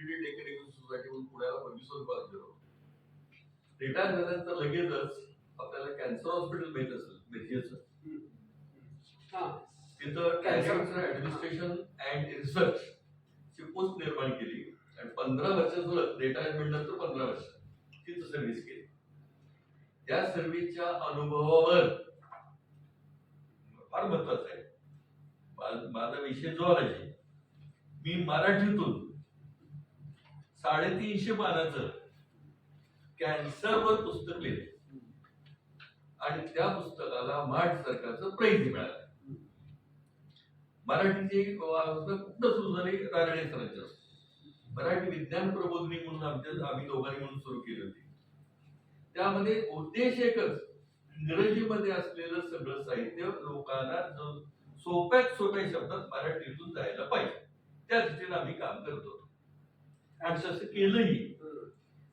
TD technical society म्हणून पुण्याला पंचवीस गेलो. रिटायर झाल्यानंतर लगेचच आपल्याला कॅन्सर हॉस्पिटल माहीत असेल हा. तिथं कॅन्सर ऍडमिनिस्ट्रेशन अँड रिसर्च ची पोस्ट निर्माण केली. आणि पंधरा वर्ष झालं रिटायरमेंट नंतर पंधरा वर्ष. तिथं सर्व्हिस केली. त्या सर्व्हिसच्या अनुभवावर फार महत्वाचं आहे. माझा विषय ज्वालाजी मी मराठीतून साडेतीनशे पानाच कॅन्सरवर पुस्तक लिहिले आणि त्या पुस्तकाला महाड सरकारचं प्राईज मिळालं मराठीचे एक कुठं सुरू झाले रानडे सरांच्या. मराठी विज्ञान प्रबोधनी म्हणून आमच्या आम्ही दोघांनी म्हणून सुरू केली होती. त्यामध्ये उद्देश एकच इंग्रजीमध्ये असलेलं सगळं साहित्य लोकांना सोप्यात सोप्या शब्दात मराठीतून जायला पाहिजे. त्या दृष्टीने आम्ही काम करतो होतो केलंही.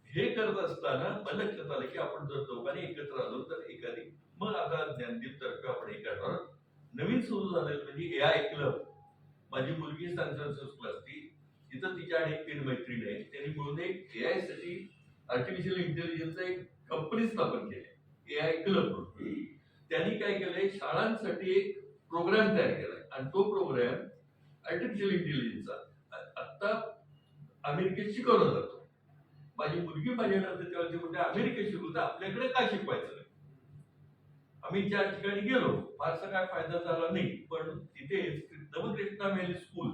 हे करत असताना मला लक्षात आलं की आपण जर दोघांनी एकत्र आलो तर एखादी. मग आता ज्ञानदीप तर्फे आपण एकत्र नवीन सुरू झालेलं म्हणजे ए आय क्लब. माझी मुलगी सान फ्रान्सिस्को असती. तिथं तिच्या आणि एक तीन मैत्रीण आहे त्यांनी मिळून एक ए आयसाठी आर्टिफिशियल इंटेलिजन्सचा एक कंपनी स्थापन केली ए आय क्लब त्यांनी काय केलंय? शाळांसाठी एक प्रोग्राम तयार केलाय. आणि तो प्रोग्राम आर्टिफिशियल इंटेलिजन्सचा आता अमेरिकेत शिकवला जातो माझी मुलगी माझ्याकडे तेव्हा ती म्हणते अमेरिकेत शिकवू आपल्याकडे काय शिकवायचं नाही? आम्ही ज्या ठिकाणी गेलो फारसा काय फायदा झाला नाही पण तिथे नवकृष्णा व्हॅली स्कूल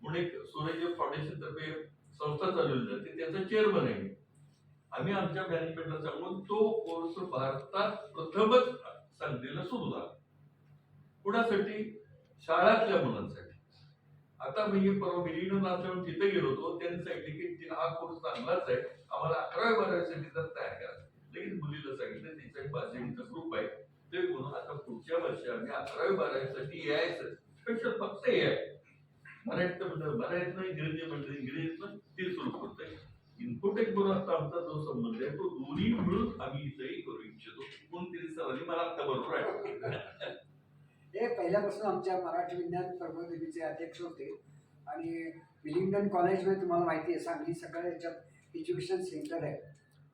म्हणून एक सोनेजी फाउंडेशन तर्फे संस्था चालवली जाते त्याचा चेअरमन आहे. आम्ही आमच्या मॅनेजमेंटला सांगून तो कोर्स भारतात प्रथमच सांगलीला सुरू झाला. कुणासाठी? शाळातल्या मुलांसाठी. आता मी परवा मिलियन नाचवून तिथे गेलो होतो त्यांनी सांगितले की तिला हा कोर्स चांगलाच आहे. आम्हाला अकरावी बारावीसाठी तर तयार करा लगेच मुलीला सांगितलं तिचा एक बाजरीचा ग्रुप आहे. ते म्हणून आता पुढच्या वर्षी आम्ही अकरावी बारावीसाठी यायचं. स्पेशल फक्त हे आहे. मराठीत म्हणलं मराठीतनं इंग्रजी म्हणजे इंग्रजीतनं ते सुरू करतोय. इन्फोटेक बरोबर आता आमचा जो संबंध आहे तो दोन्ही मिळून आम्ही इथंही करू इच्छितो. कोणतरी सरांनी मला आता बरोबर आहे पहिल्यापासून आमच्या मराठी विज्ञान प्रबोधिनीचे अध्यक्ष होते. आणि विलिंग्डन कॉलेजमध्ये तुम्हाला माहिती आहे सांगली सगळ्या याच्यात एज्युकेशन सेंटर आहे.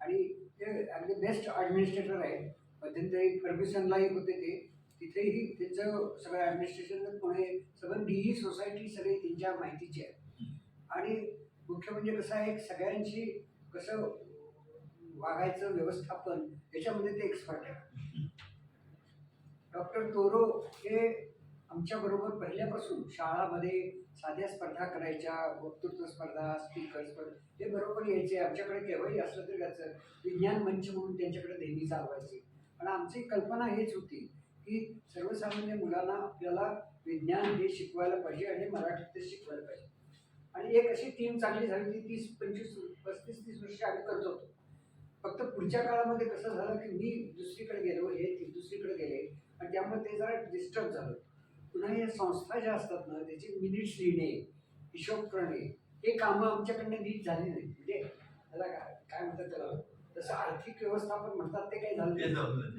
आणि ते अगदी बेस्ट ॲडमिनिस्ट्रेटर आहे. मध्यंतरी फर्ग्युसनलाही होते ते. तिथेही त्यांचं सगळं ॲडमिनिस्ट्रेशन पुणे सगळं डीई सोसायटी सगळी त्यांच्या माहितीची आहे आणि मुख्य म्हणजे कसं आहे सगळ्यांशी कसं वागायचं व्यवस्थापन याच्यामध्ये ते एक्सपर्ट आहे डॉक्टर तोरो हे आमच्याबरोबर पहिल्यापासून शाळामध्ये साध्या स्पर्धा करायच्या वक्तृत्व स्पर्धा स्पीकर स्पर्धा हे बरोबर यायचे. आमच्याकडे केव्हाही असलं तरी त्याचं विज्ञान मंच म्हणून त्यांच्याकडे नेहमी चालवायचे. आणि आमची कल्पना हेच होती की सर्वसामान्य मुलांना आपल्याला विज्ञान हे शिकवायला पाहिजे आणि मराठीत ते शिकवायला पाहिजे. आणि एक अशी टीम चांगली झाली ती तीस पंचवीस पस्तीस तीस वर्ष आम्ही करत होतो. फक्त पुढच्या काळामध्ये कसं झालं की मी दुसरीकडे गेलो हे दुसरीकडे गेले. आणि त्यामुळे ते जरा डिस्टर्ब झालं. पुन्हा या संस्था ज्या असतात ना त्याचे मिनिट्स लिहिणे हिशोब करणे हे कामं आमच्याकडनं नीट झाली नाही म्हणजे त्याला काय काय म्हणतात त्याला? तसं आर्थिक व्यवस्थापन म्हणतात ते काही झालं ते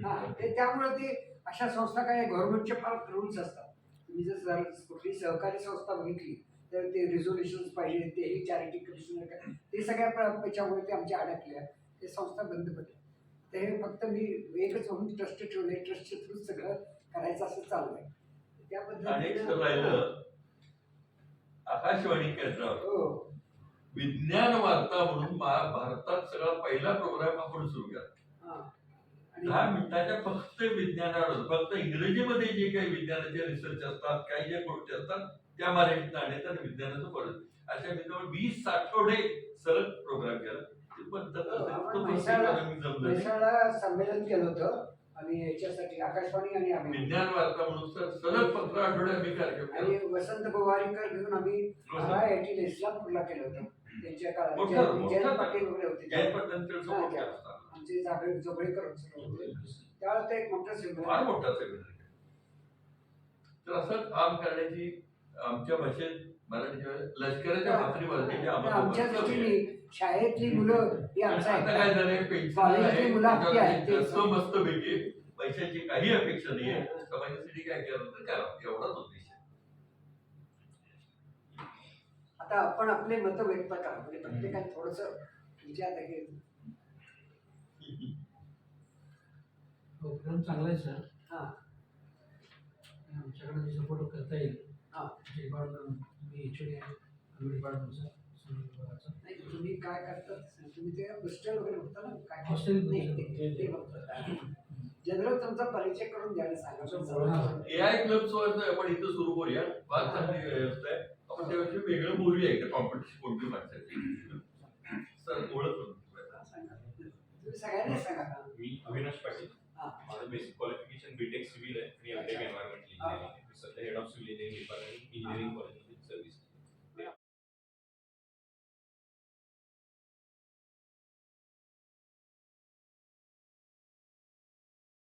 हा. ते त्यामुळे ते अशा संस्था काय गव्हर्नमेंटचे फार रूल्स असतात. तुम्ही जर कुठली सहकारी संस्था बघितली तर ते रिझोल्युशन पाहिजे तेही चॅरिटी कमिशनर ते सगळ्या प्र- याच्यामुळे ते आमच्या अडकल्या. ते संस्था बंद हे फक्त मी एकच म्हणून ट्रस्ट ठेवले ट्रस्टच्या थ्रू सगळं करायचं असं चालू आहे त्या आणि एक पद्धतीने राहिलं आकाशवाणी केंद्रावर हो. विज्ञान वार्ता म्हणून भारतात सगळा पहिला प्रोग्राम आपण सुरू केला. दहा मिनिटाच्या फक्त विज्ञानावर फक्त इंग्रजीमध्ये जे काही विज्ञानाचे रिसर्च असतात काही ज्या गोष्टी असतात त्या मराठीत आणण्यात आणि विज्ञानाचं परत अशा मी जवळ वीस आठवडे सलग प्रोग्राम केला. ती पद्धत असेल, आपण तो म्हैसाळला- प्रत्येकाला मी जमलं नाही. म्हैसाळला संमेलन केलं होतं आम्ही याच्यासाठी आकाशवाणी आणि आम्ही विज्ञान वार्ता म्हणून सलग पंधरा आठवडे आम्ही कार्यक्रम. आणि वसंत पवारीकर घेऊन आम्ही आय टी इस्लामपूरला केलं होतं त्यांच्या काळात. पाटील वगैरे होते हा. आमचे जागळे जोगळेकर होते त्यावेळेस ते एक मोठं सेमिनार मोठा सेमिनार तर असं काम करण्याची आमच्या भाषेत लष्कराच्या आमच्या दृष्टीने शाळेतली मुलं ही आमचा आता काय झालंय? कॉलेजची आहे मुलं आपली आहेत, ते मस्त पैकी पैशाची काही अपेक्षा नाहीये समाजासाठी काय केलं तर करा. एवढाच उद्देश आहे. आता आपण आपले मतं व्यक्त करा. म्हणजे प्रत्येकाने थोडस विचार हे उपक्रम चांगला आहे सर. हा. आमच्याकडे सपोर्ट करता येईल हा. मी एच आहे डिपार्टमेंटचा विभागाचा नाही तुम्ही काय करतात तुम्ही ते हॉस्टेल वगैरे बघता ना? काय बघतो. ते- जनरल तुमचा परिचय करून द्यायला सांगा पण हा. जरा- ए आय क्लब सोबत आपण इथं सुरू करूया. फार चांगली व्यवस्था आहे. आपण त्याविषयी वेगळं बोलूया इथे कॉम्पिटिशन कोणती माणसाची. सर ओळख. तुम्ही सगळ्यांनी सांगा मी अविनाश पाटील. हा. माझं बेसिक क्वालिफिकेशन बीटेक सिव्हिल आहे. आणि मी सध्या head of civil engineering department engineering college servicio.